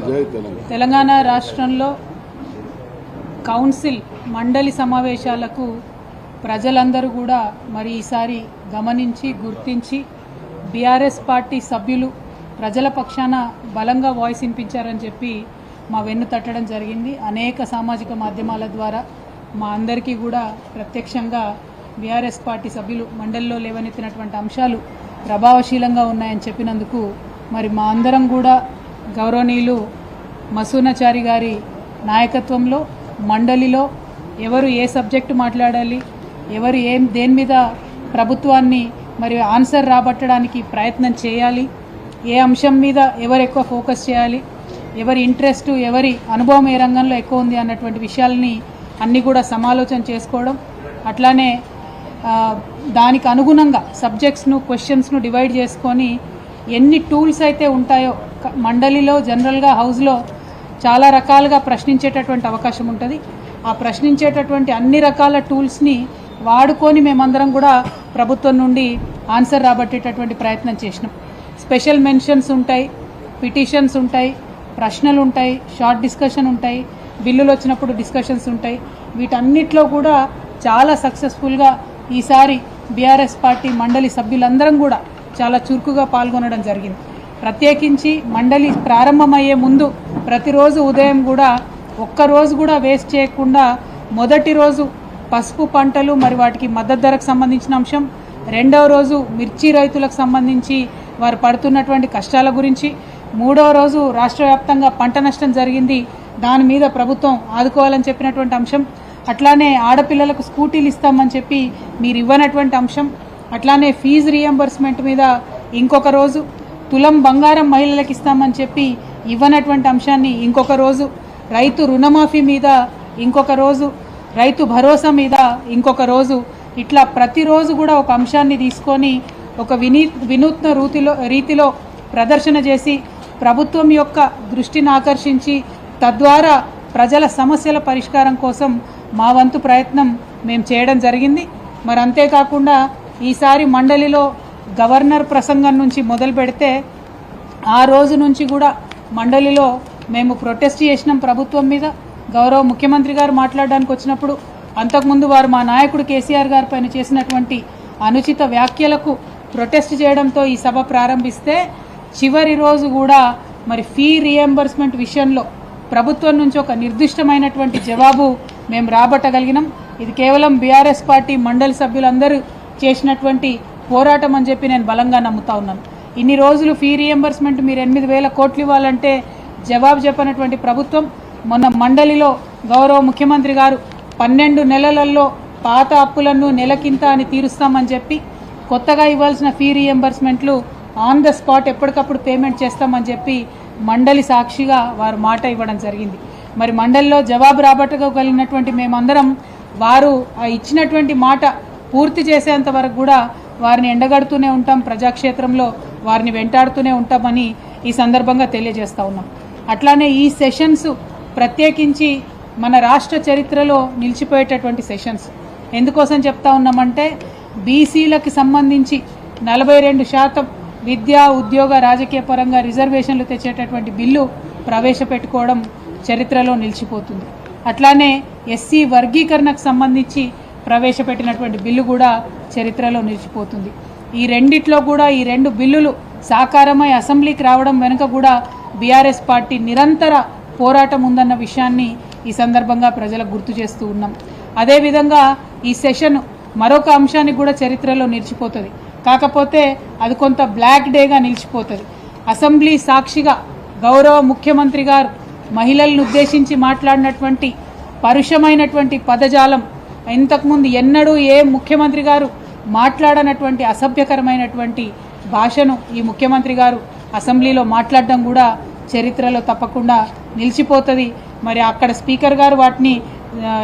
తెలంగాణ తెలంగాణ రాష్ట్రంలో కౌన్సిల్ మండలి సమావేశాలకు ప్రజలందరూ కూడా మరి ఈసారి గమనించి గుర్తించి బీఆర్ఎస్ పార్టీ సభ్యులు ప్రజల పక్షాన బలంగా వాయిస్ వినిపించారని చెప్పి మా వెన్ను తట్టడం జరిగింది. అనేక సామాజిక మాధ్యమాల ద్వారా మా అందరికీ కూడా ప్రత్యక్షంగా బీఆర్ఎస్ పార్టీ సభ్యులు మండలిలో లేవనెత్తినటువంటి అంశాలు ప్రభావశీలంగా ఉన్నాయని చెప్పినందుకు మరి మా అందరం కూడా గౌరవనీయులు మసూనాచారి గారి నాయకత్వంలో మండలిలో ఎవరు ఏ సబ్జెక్టు మాట్లాడాలి ఎవరు ఏం దేని మీద ప్రభుత్వాన్ని మరి ఆన్సర్ రాబట్టడానికి ప్రయత్నం చేయాలి ఏ అంశం మీద ఎవరు ఎక్కువ ఫోకస్ చేయాలి ఎవరి ఇంట్రెస్ట్ ఎవరి అనుభవం ఏ రంగంలో ఎక్కువ ఉంది అన్నటువంటి విషయాలని అన్నీ కూడా సమాలోచన చేసుకోవడం అట్లానే దానికి అనుగుణంగా సబ్జెక్ట్స్ను క్వశ్చన్స్ను డివైడ్ చేసుకొని ఎన్ని టూల్స్ అయితే ఉంటాయో మండలిలో జనరల్గా హౌస్లో చాలా రకాలుగా ప్రశ్నించేటటువంటి అవకాశం ఉంటుంది. ఆ ప్రశ్నించేటటువంటి అన్ని రకాల టూల్స్ని వాడుకొని మేమందరం కూడా ప్రభుత్వం నుండి ఆన్సర్ రాబట్టేటటువంటి ప్రయత్నం చేసినాం. స్పెషల్ మెన్షన్స్ ఉంటాయి పిటిషన్స్ ఉంటాయి ప్రశ్నలు ఉంటాయి షార్ట్ డిస్కషన్ ఉంటాయి బిల్లులు వచ్చినప్పుడు డిస్కషన్స్ ఉంటాయి. వీటన్నిటిలో కూడా చాలా సక్సెస్ఫుల్గా ఈసారి బీఆర్ఎస్ పార్టీ మండలి సభ్యులందరం కూడా చాలా చురుకుగా పాల్గొనడం జరిగింది. ప్రత్యేకించి మండలి ప్రారంభమయ్యే ముందు ప్రతిరోజు ఉదయం కూడా ఒక్కరోజు కూడా వేస్ట్ చేయకుండా మొదటి రోజు పసుపు పంటలు మరి వాటికి మద్దతు ధరకు సంబంధించిన అంశం. రెండవ రోజు మిర్చి రైతులకు సంబంధించి వారు పడుతున్నటువంటి కష్టాల గురించి. మూడవ రోజు రాష్ట్ర వ్యాప్తంగా పంట నష్టం జరిగింది. దాని మీద ప్రభుత్వం ఆదుకోవాలని చెప్పినటువంటి అంశం. అట్లానే ఆడపిల్లలకు స్కూటీలు ఇస్తామని చెప్పి మీరు ఇవ్వనటువంటి అంశం. అట్లానే ఫీజు రియంబర్స్మెంట్ మీద ఇంకొక రోజు తులం బంగారం మహిళలకు ఇస్తామని చెప్పి ఇవ్వనటువంటి అంశాన్ని ఇంకొక రోజు రైతు రుణమాఫీ మీద ఇంకొక రోజు రైతు భరోసా మీద ఇంకొక రోజు ఇట్లా ప్రతిరోజు కూడా ఒక అంశాన్ని తీసుకొని ఒక వినీ వినూత్న రీతిలో రీతిలో ప్రదర్శన చేసి ప్రభుత్వం యొక్క దృష్టిని ఆకర్షించి తద్వారా ప్రజల సమస్యల పరిష్కారం కోసం మా వంతు ప్రయత్నం మేము చేయడం జరిగింది. మరి అంతేకాకుండా ఈసారి మండలిలో గవర్నర్ ప్రసంగం నుంచి మొదలు పెడితే ఆ రోజు నుంచి కూడా మండలిలో మేము ప్రొటెస్ట్ చేసినాం ప్రభుత్వం మీద. గౌరవ ముఖ్యమంత్రి గారు మాట్లాడడానికి వచ్చినప్పుడు అంతకుముందు వారు మా నాయకుడు కేసీఆర్ గారి పైన చేసినటువంటి అనుచిత వ్యాఖ్యలకు ప్రొటెస్ట్ చేయడంతో ఈ సభ ప్రారంభిస్తే చివరి రోజు కూడా మరి ఫీ రియంబర్స్మెంట్ విషయంలో ప్రభుత్వం నుంచి ఒక నిర్దిష్టమైనటువంటి జవాబు మేము రాబట్టగలిగినాం. ఇది కేవలం బీఆర్ఎస్ పార్టీ మండలి సభ్యులందరూ చేసినటువంటి పోరాటం అని చెప్పి నేను బలంగా నమ్ముతా ఉన్నాను. ఇన్ని రోజులు ఫీ రియంబర్స్మెంట్ మీరు ఎనిమిది వేల కోట్లు ఇవ్వాలంటే జవాబు చెప్పనటువంటి ప్రభుత్వం మొన్న మండలిలో గౌరవ ముఖ్యమంత్రి గారు పన్నెండు నెలలలో పాత అప్పులను నెలకింత అని తీరుస్తామని చెప్పి కొత్తగా ఇవ్వాల్సిన ఫీ రియంబర్స్మెంట్లు ఆన్ ద స్పాట్ ఎప్పటికప్పుడు పేమెంట్ చేస్తామని చెప్పి మండలి సాక్షిగా వారు మాట ఇవ్వడం జరిగింది. మరి మండలిలో జవాబు రాబట్టగలిగినటువంటి మేమందరం వారు ఆ ఇచ్చినటువంటి మాట పూర్తి చేసేంత వరకు కూడా వారిని ఎండగడుతూనే ఉంటాం ప్రజాక్షేత్రంలో వారిని వెంటాడుతూనే ఉంటామని ఈ సందర్భంగా తెలియజేస్తూ ఉన్నాం. అట్లానే ఈ సెషన్స్ ప్రత్యేకించి మన రాష్ట్ర చరిత్రలో నిలిచిపోయేటటువంటి సెషన్స్. ఎందుకోసం చెప్తా ఉన్నామంటే బీసీలకు సంబంధించి నలభై రెండు శాతం విద్యా ఉద్యోగ రాజకీయ పరంగా రిజర్వేషన్లు తెచ్చేటటువంటి బిల్లు ప్రవేశపెట్టుకోవడం చరిత్రలో నిలిచిపోతుంది. అట్లానే ఎస్సీ వర్గీకరణకు సంబంధించి ప్రవేశపెట్టినటువంటి బిల్లు కూడా చరిత్రలో నిలిచిపోతుంది. ఈ రెండిట్లో కూడా ఈ రెండు బిల్లులు సాకారమై అసెంబ్లీకి రావడం వెనుక కూడా బీఆర్ఎస్ పార్టీ నిరంతర పోరాటం ఉందన్న విషయాన్ని ఈ సందర్భంగా ప్రజలకు గుర్తు చేస్తూ ఉన్నాం. అదేవిధంగా ఈ సెషన్ మరొక అంశానికి కూడా చరిత్రలో నిలిచిపోతుంది. కాకపోతే అది కొంత బ్లాక్ డేగా నిలిచిపోతుంది. అసెంబ్లీ సాక్షిగా గౌరవ ముఖ్యమంత్రి గారు మహిళలను ఉద్దేశించి మాట్లాడినటువంటి పరుషమైనటువంటి పదజాలం ఇంతకుముందు ఎన్నడూ ఏ ముఖ్యమంత్రి గారు మాట్లాడనటువంటి అసభ్యకరమైనటువంటి భాషను ఈ ముఖ్యమంత్రి గారు అసెంబ్లీలో మాట్లాడడం కూడా చరిత్రలో తప్పకుండా నిలిచిపోతుంది. మరి అక్కడ స్పీకర్ గారు వాటిని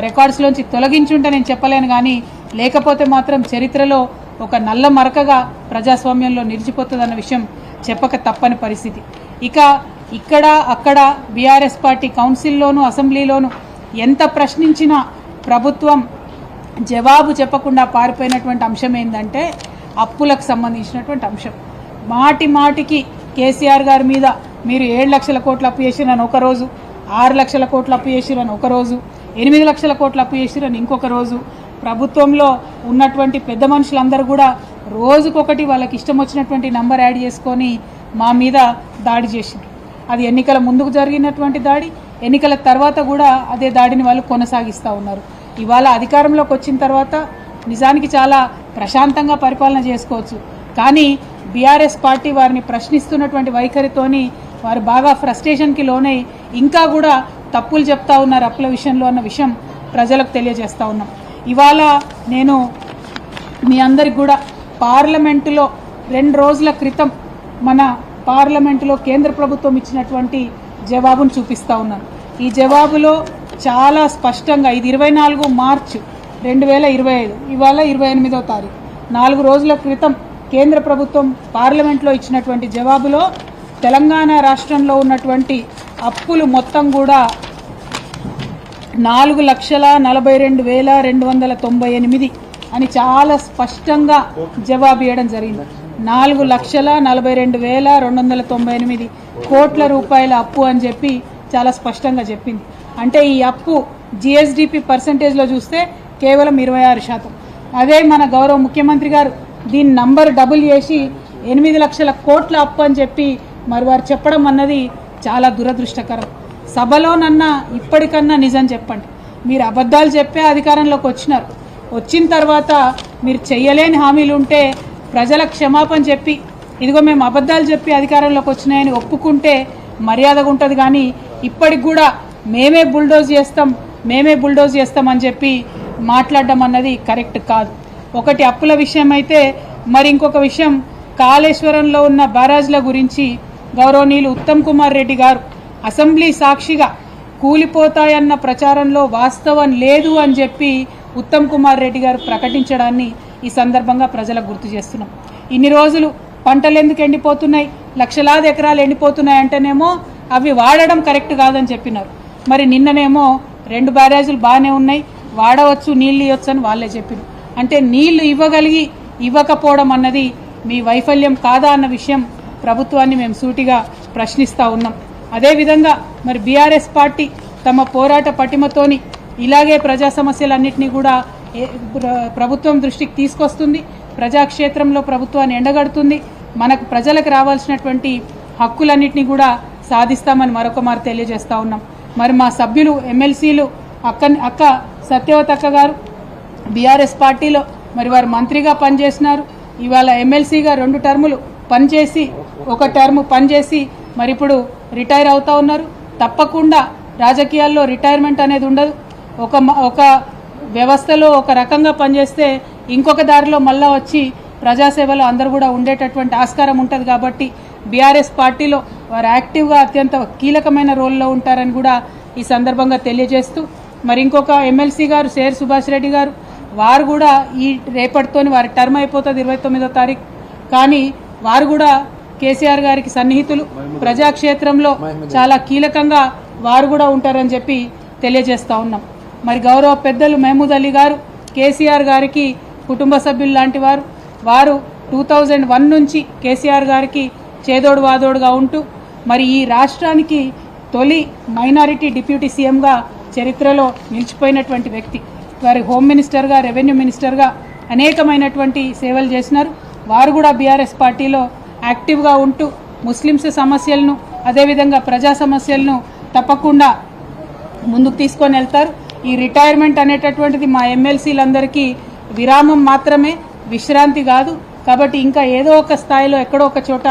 రికార్డ్స్లోంచి తొలగించుంటే నేను చెప్పలేను కానీ లేకపోతే మాత్రం చరిత్రలో ఒక నల్ల మరకగా ప్రజాస్వామ్యంలో నిలిచిపోతుందన్న విషయం చెప్పక తప్పని పరిస్థితి. ఇక ఇక్కడ అక్కడ బీఆర్ఎస్ పార్టీ కౌన్సిల్లోను అసెంబ్లీలోను ఎంత ప్రశ్నించినా ప్రభుత్వం జవాబు చెప్పకుండా పారిపోయినటువంటి అంశం ఏంటంటే అప్పులకు సంబంధించినటువంటి అంశం. మాటి మాటికి కేసీఆర్ గారి మీద మీరు ఏడు లక్షల కోట్లు అప్పు చేసిరని ఒక రోజు ఆరు లక్షల కోట్లు అప్పు చేసిరని ఒక రోజు ఎనిమిది లక్షల కోట్లు అప్పు చేసిరని ఇంకొక రోజు ప్రభుత్వంలో ఉన్నటువంటి పెద్ద మనుషులందరూ కూడా రోజుకొకటి వాళ్ళకి ఇష్టం వచ్చినటువంటి నంబర్ యాడ్ చేసుకొని మా మీద దాడి చేసిండ్రు. అది ఎన్నికల ముందుకు జరిగినటువంటి దాడి ఎన్నికల తర్వాత కూడా అదే దాడిని వాళ్ళు కొనసాగిస్తూ ఉన్నారు. ఇవాళ అధికారంలోకి వచ్చిన తర్వాత నిజానికి చాలా ప్రశాంతంగా పరిపాలన చేసుకోవచ్చు. కానీ బీఆర్ఎస్ పార్టీ వారిని ప్రశ్నిస్తున్నటువంటి వైఖరితోని వారు బాగా ఫ్రస్ట్రేషన్కి లోనై ఇంకా కూడా తప్పులు చెప్తా ఉన్నారు అప్పుల విషయంలో అన్న విషయం ప్రజలకు తెలియజేస్తూ ఉన్నాం. ఇవాళ నేను మీ అందరికి కూడా పార్లమెంటులో రెండు రోజుల క్రితం మన పార్లమెంటులో కేంద్ర ప్రభుత్వం ఇచ్చినటువంటి జవాబును చూపిస్తూ ఉన్నాను. ఈ జవాబులో చాలా స్పష్టంగా ఇది ఇరవై నాలుగు మార్చ్ రెండు వేల ఇరవై ఐదు. ఇవాళ ఇరవై ఎనిమిదో తారీఖు. నాలుగు రోజుల క్రితం కేంద్ర ప్రభుత్వం పార్లమెంట్లో ఇచ్చినటువంటి జవాబులో తెలంగాణ రాష్ట్రంలో ఉన్నటువంటి అప్పులు మొత్తం కూడా నాలుగు లక్షల నలభై రెండు వేల రెండు వందల తొంభై ఎనిమిది అని చాలా స్పష్టంగా జవాబు ఇవ్వడం జరిగింది. నాలుగు లక్షల నలభై రెండు వేల రెండు వందల తొంభై ఎనిమిది కోట్ల రూపాయల అప్పు అని చెప్పి చాలా స్పష్టంగా చెప్పింది. అంటే ఈ అప్పు జిఎస్డిపి పర్సంటేజ్లో చూస్తే కేవలం ఇరవై ఆరు శాతం. అదే మన గౌరవ ముఖ్యమంత్రి గారు దీని నంబర్ డబుల్ చేసి ఎనిమిది లక్షల కోట్ల అప్పు అని చెప్పి మరి వారు చెప్పడం అన్నది చాలా దురదృష్టకరం. సభలోనన్నా ఇప్పటికన్నా నిజం చెప్పండి. మీరు అబద్ధాలు చెప్పే అధికారంలోకి వచ్చినారు. వచ్చిన తర్వాత మీరు చెయ్యలేని హామీలు ఉంటే ప్రజల క్షమాపణ చెప్పి ఇదిగో మేము అబద్ధాలు చెప్పి అధికారంలోకి వచ్చినాయని ఒప్పుకుంటే మర్యాదగా ఉంటుంది కానీ ఇప్పటికి కూడా మేమే బుల్డోజ్ చేస్తాం మేమే బుల్డోజ్ చేస్తామని చెప్పి మాట్లాడడం అన్నది కరెక్ట్ కాదు. ఒకటి అప్పుల విషయం అయితే మరి ఇంకొక విషయం కాళేశ్వరంలో ఉన్న బ్యారాజ్ల గురించి గౌరవనీయులు ఉత్తమ్ కుమార్ రెడ్డి గారు అసెంబ్లీ సాక్షిగా కూలిపోతాయన్న ప్రచారంలో వాస్తవం లేదు అని చెప్పి ఉత్తమ్ కుమార్ రెడ్డి గారు ప్రకటించడాన్ని ఈ సందర్భంగా ప్రజలకు గుర్తు చేస్తున్నాం. ఇన్ని రోజులు పంటలు ఎందుకు ఎండిపోతున్నాయి? లక్షలాది ఎకరాలు ఎండిపోతున్నాయి అంటేనేమో అవి వాడడం కరెక్ట్ కాదని చెప్పినారు. మరి నిన్ననేమో రెండు బ్యారేజీలు బాగానే ఉన్నాయి వాడవచ్చు నీళ్ళు ఇవ్వచ్చు అని వాళ్ళే చెప్పారు అంటే నీళ్ళు ఇవ్వగలిగి ఇవ్వకపోవడం అన్నది మీ వైఫల్యం కాదా అన్న విషయం ప్రభుత్వాన్ని మేము సూటిగా ప్రశ్నిస్తూ ఉన్నాం. అదేవిధంగా మరి బీఆర్ఎస్ పార్టీ తమ పోరాట పటిమతోని ఇలాగే ప్రజా సమస్యలన్నింటినీ కూడా ప్రభుత్వం దృష్టికి తీసుకొస్తుంది. ప్రజాక్షేత్రంలో ప్రభుత్వాన్ని ఎండగడుతుంది. మనకు ప్రజలకు రావాల్సినటువంటి హక్కులన్నింటినీ కూడా సాధిస్తామని మరొక మారు తెలియజేస్తూ ఉన్నాం. మరి మా సభ్యులు ఎమ్మెల్సీలు అక్క అక్క సత్యవత అక్క గారు బీఆర్ఎస్ పార్టీలో మరి వారు మంత్రిగా పనిచేసినారు. ఇవాళ ఎమ్మెల్సీగా రెండు టర్ములు పనిచేసి ఒక టర్ము పనిచేసి మరి ఇప్పుడు రిటైర్ అవుతా ఉన్నారు. తప్పకుండా రాజకీయాల్లో రిటైర్మెంట్ అనేది ఉండదు. ఒక ఒక వ్యవస్థలో ఒక రకంగా పనిచేస్తే ఇంకొక దారిలో మళ్ళా వచ్చి ప్రజాసేవలో అందరూ కూడా ఉండేటటువంటి ఆస్కారం ఉంటుంది కాబట్టి బీఆర్ఎస్ పార్టీలో వారు యాక్టివ్గా అత్యంత కీలకమైన రోల్లో ఉంటారని కూడా ఈ సందర్భంగా తెలియజేస్తూ మరి ఇంకొక ఎమ్మెల్సీ గారు శేర్ సుభాష్ రెడ్డి గారు వారు కూడా ఈ రేపటితోని వారి టర్మ్ అయిపోతుంది ఇరవై తొమ్మిదో తారీఖు. కానీ వారు కూడా కేసీఆర్ గారికి సన్నిహితులు ప్రజాక్షేత్రంలో చాలా కీలకంగా వారు కూడా ఉంటారని చెప్పి తెలియజేస్తూ ఉన్నాం. మరి గౌరవ పెద్దలు మహమూద్ అలీ గారు కేసీఆర్ గారికి కుటుంబ సభ్యులు లాంటి వారు వారు టూ థౌజండ్ వన్ నుంచి కేసీఆర్ గారికి చేదోడు వాదోడుగా ఉంటూ మరి ఈ రాష్ట్రానికి తొలి మైనారిటీ డిప్యూటీ సీఎంగా చరిత్రలో నిలిచిపోయినటువంటి వ్యక్తి. వారి హోమ్ మినిస్టర్గా రెవెన్యూ మినిస్టర్గా అనేకమైనటువంటి సేవలు చేసినారు. వారు కూడా బీఆర్ఎస్ పార్టీలో యాక్టివ్గా ఉంటూ ముస్లిమ్స్ సమస్యలను అదేవిధంగా ప్రజా సమస్యలను తప్పకుండా ముందుకు తీసుకొని వెళ్తారు. ఈ రిటైర్మెంట్ అనేటటువంటిది మా ఎమ్మెల్సీలందరికీ విరామం మాత్రమే విశ్రాంతి కాదు. కాబట్టి ఇంకా ఏదో ఒక స్థాయిలో ఎక్కడో ఒక చోట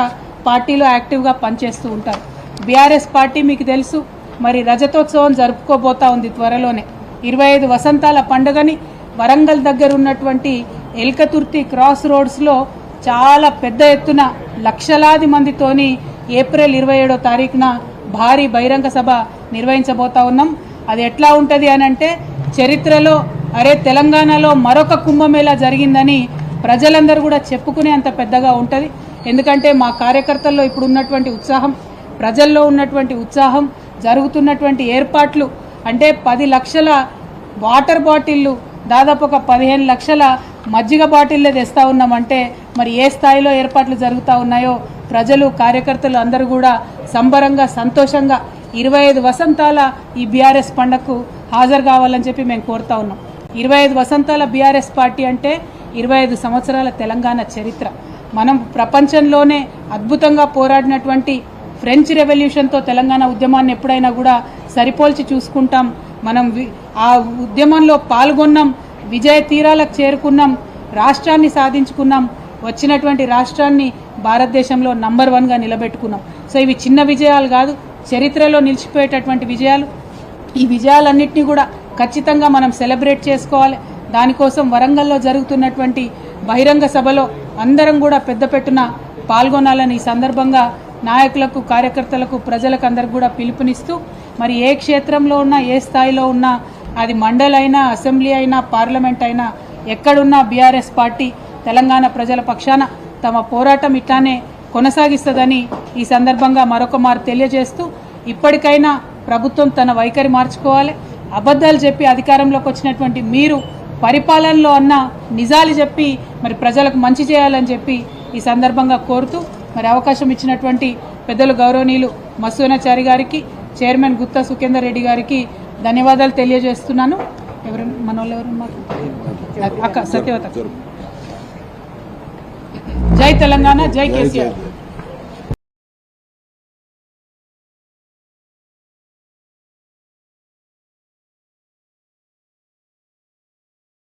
పార్టీలో యాక్టివ్గా పనిచేస్తూ ఉంటారు. బీఆర్ఎస్ పార్టీ మీకు తెలుసు మరి రజతోత్సవం జరుపుకోబోతా ఉంది త్వరలోనే. ఇరవై ఐదు వసంతాల పండుగని వరంగల్ దగ్గర ఉన్నటువంటి ఎల్కతుర్తి క్రాస్ రోడ్స్లో చాలా పెద్ద ఎత్తున లక్షలాది మందితోని ఏప్రిల్ ఇరవై ఏడో తారీఖున భారీ బహిరంగ సభ నిర్వహించబోతా ఉన్నాం. అది ఎట్లా ఉంటుంది అని అంటే చరిత్రలో అరే తెలంగాణలో మరొక కుంభమేళా జరిగిందని ప్రజలందరూ కూడా చెప్పుకునే అంత పెద్దగా ఉంటుంది. ఎందుకంటే మా కార్యకర్తల్లో ఇప్పుడు ఉన్నటువంటి ఉత్సాహం ప్రజల్లో ఉన్నటువంటి ఉత్సాహం జరుగుతున్నటువంటి ఏర్పాట్లు అంటే పది లక్షల వాటర్ బాటిళ్ళు దాదాపు ఒక పదిహేను లక్షల మజ్జిగ బాటిళ్ళే తెస్తా ఉన్నామంటే మరి ఏ స్థాయిలో ఏర్పాట్లు జరుగుతూ ఉన్నాయో ప్రజలు కార్యకర్తలు అందరూ కూడా సంబరంగా సంతోషంగా ఇరవై ఐదు వసంతాల ఈ బీఆర్ఎస్ పండగకు హాజరు కావాలని చెప్పి మేము కోరుతా ఉన్నాం. ఇరవై ఐదు వసంతాల బీఆర్ఎస్ పార్టీ అంటే ఇరవై ఐదు సంవత్సరాల తెలంగాణ చరిత్ర. మనం ప్రపంచంలోనే అద్భుతంగా పోరాడినటువంటి ఫ్రెంచ్ రెవల్యూషన్తో తెలంగాణ ఉద్యమాన్ని ఎప్పుడైనా కూడా సరిపోల్చి చూసుకుంటాం. మనం ఆ ఉద్యమంలో పాల్గొన్నాం విజయ తీరాలకు చేరుకున్నాం రాష్ట్రాన్ని సాధించుకున్నాం వచ్చినటువంటి రాష్ట్రాన్ని భారతదేశంలో నంబర్ వన్గా నిలబెట్టుకున్నాం. సో ఇవి చిన్న విజయాలు కాదు చరిత్రలో నిలిచిపోయేటటువంటి విజయాలు. ఈ విజయాలన్నింటినీ కూడా ఖచ్చితంగా మనం సెలబ్రేట్ చేసుకోవాలి. దానికోసం వరంగల్లో జరుగుతున్నటువంటి బహిరంగ సభలో అందరం కూడా పెద్ద పెట్టున పాల్గొనాలని ఈ సందర్భంగా నాయకులకు కార్యకర్తలకు ప్రజలకు అందరికి కూడా పిలుపునిస్తూ మరి ఏ క్షేత్రంలో ఉన్నా ఏ స్థాయిలో ఉన్నా అది మండలి అయినా అసెంబ్లీ అయినా పార్లమెంట్ అయినా ఎక్కడున్నా బీఆర్ఎస్ పార్టీ తెలంగాణ ప్రజల పక్షాన తమ పోరాటం ఇట్లానే కొనసాగిస్తుందని ఈ సందర్భంగా మరొక మారు తెలియజేస్తూ ఇప్పటికైనా ప్రభుత్వం తన వైఖరి మార్చుకోవాలి. అబద్ధాలు చెప్పి అధికారంలోకి వచ్చినటువంటి మీరు పరిపాలనలో అన్న నిజాలు చెప్పి మరి ప్రజలకు మంచి చేయాలని చెప్పి ఈ సందర్భంగా కోరుతూ మరి అవకాశం ఇచ్చినటువంటి పెద్దలు గౌరవనీయులు మసూనాచారి గారికి చైర్మన్ గుత్తా సుఖేందర్ రెడ్డి గారికి ధన్యవాదాలు తెలియజేస్తున్నాను. ఎవరు మన వాళ్ళు ఎవరు ఉన్నారు? అక్క సత్యవత. జై తెలంగాణ జై కేసీఆర్.